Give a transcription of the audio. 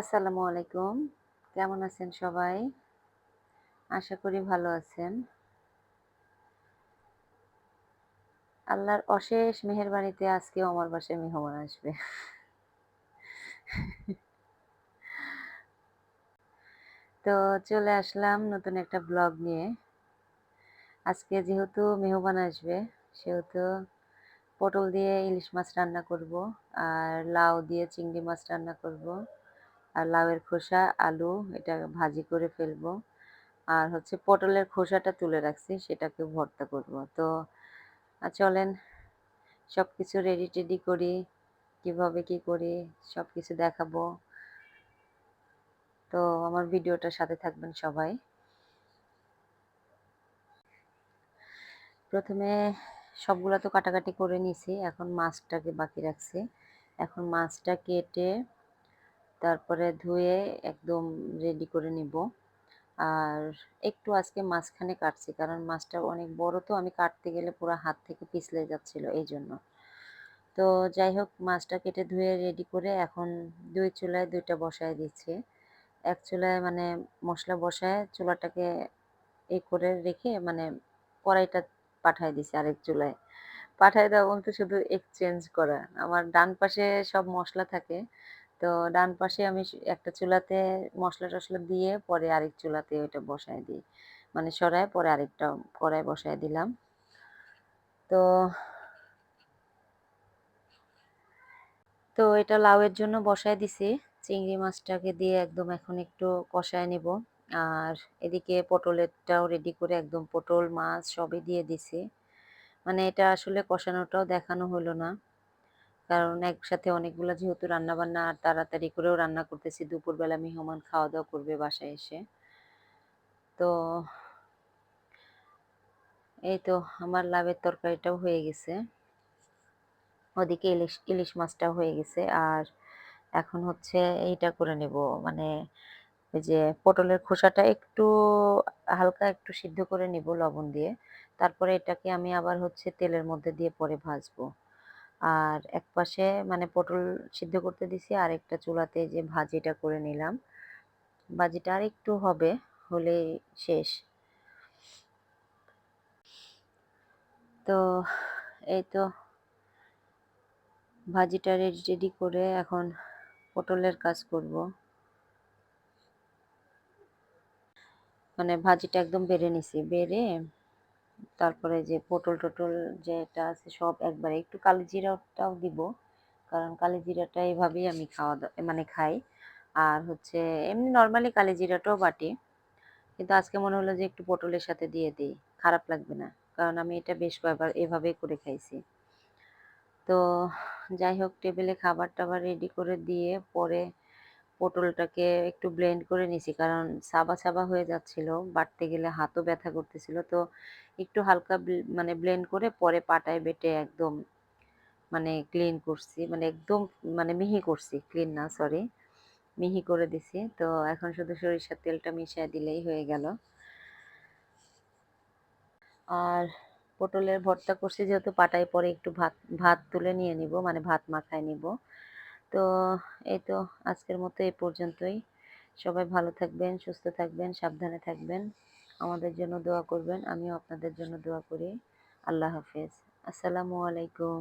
আসসালামু আলাইকুম। কেমন আছেন সবাই? আশা করি ভালো আছেন। আল্লাহর অশেষ মেহেরবানিতে আজকেও আমার বাসায় মেহমান আসবে। তো চলে আসলাম নতুন একটা ব্লগ নিয়ে। আজকে যেহেতু মেহমান আসবে, সেহেতু পটল দিয়ে ইলিশ মাছ রান্না করব, আর লাউ দিয়ে চিংড়ি মাছ রান্না করব। আর লাউয়ের খোসা, আলু এটা ভাজি করে ফেলব। আর হচ্ছে পটলের খোসাটা তুলে রাখছি, সেটাকে ভর্তা করব। তো চলেন সব কিছু রেডি টেডি করি, কীভাবে কি করি সব কিছু দেখাবো। তো, আমার ভিডিওটার সাথে থাকবেন সবাই। প্রথমে সবগুলো তো কাটাকাটি করে নিছি, এখন মাছটাকে বাকি রাখছি। এখন মাছটা কেটে তারপরে ধুয়ে একদম রেডি করে নিব। আর একটু আজকে মাঝখানে কাটছি, কারণ মাছটা অনেক বড় তো আমি কাটতে গেলে পুরো হাত থেকে পিছলে যাচ্ছিল এই জন্য। তো যাই হোক, মাছটা কেটে ধুয়ে রেডি করে এখন দুই চুলায় দুইটা বসায় দিচ্ছি। এক চুলায় মানে মশলা বসায় চুলাটাকে এ করে রেখে মানে কড়াইটা পাঠায় দিছি আরেক চুলায়। পাঠায় দেওয়া বলতে শুধু এক্সচেঞ্জ করা। আমার ডান পাশে সব মশলা থাকে। তো ডান পাশে আমি একটা চুলাতে মশলা টশলা দিয়ে পরে আরেক চুলাতে ওইটা বসায় দিই। মানে সরায়, পরে আরেকটা কড়াই বসায় দিলাম। তো তো এটা লাউয়ের জন্য বসায় দিছি। চিংড়ি মাছটাকে দিয়ে একদম এখন একটু কষায় নিব। আর এদিকে পটলেরটাও রেডি করে একদম পটল, মাছ সবই দিয়ে দিছি। মানে এটা আসলে কষানোটাও দেখানো হলো না। কারণ একসাথে অনেকগুলো যেহেতু রান্না বান্না আর তাড়াতাড়ি করেও রান্না করতেছি, দুপুরবেলা মেহমান খাওয়া দাওয়া করবে বাসায় এসে। তো এই তো আমার লাভের তরকারিটাও হয়ে গেছে। ওদিকে ইলিশ ইলিশ মাছটাও হয়ে গেছে। আর এখন হচ্ছে এইটা করে নেব। মানে ওই যে পটলের খোসাটা একটু হালকা একটু সিদ্ধ করে নিব লবণ দিয়ে। তারপরে এটাকে আমি আবার হচ্ছে তেলের মধ্যে দিয়ে পরে ভাজবো। আর এক পাশে মানে পটল সিদ্ধ করতে দিছি, আর একটা চুলাতে যে ভাজিটা করে নিলাম। ভাজিটা আর একটু হবে হলে শেষ। তো এই তো ভাজিটা রেডি রেডি করে এখন পটলের কাজ করব। মানে ভাজিটা একদম বেড়ে নিছি, বেড়ে তারপরে যে পটল টটল যেটা আছে সব একবারে একটু কালি জিরাটাও দিব, কারণ কালি জিরাটা এইভাবেই আমি খাওয়া দাওয়া মানে খাই। আর হচ্ছে এমনি নর্মালি কালি জিরাটাও বাটি, কিন্তু আজকে মনে হলো যে একটু পটলের সাথে দিয়ে দিই, খারাপ লাগবে না, কারণ আমি এটা বেশ কয়েকবার এভাবেই করে খাইছি। তো যাই হোক, টেবিলে খাবার টাবার রেডি করে দিয়ে পরে পটলটাকে একটু ব্লেন্ড করে নিছি, কারণ সাবা সাবা হয়ে যাচ্ছিল বাটতে গেলে হাতও ব্যথা করতেছিল। তো একটু হালকা মানে ব্লেন্ড করে পরে পাটায় বেটে একদম মানে ক্লিন করছি মানে একদম মানে মিহি করছি ক্লিন না সরি মিহি করে দিছি। তো এখন শুধু সরিষার তেলটা মিশিয়ে দিলেই হয়ে গেল। আর পটলের ভর্তা করছি, যেহেতু পাটায় পরে একটু ভাত ভাত তুলে নিয়ে নিব মানে ভাত মাখায় নিব। তো এই তো আজকের মতো এই পর্যন্তই। সবাই ভালো থাকবেন, সুস্থ থাকবেন, সাবধানে থাকবেন। আমাদের জন্য দোয়া করবেন, আমিও আপনাদের জন্য দোয়া করি। আল্লাহ হাফেজ। আসসালামু আলাইকুম।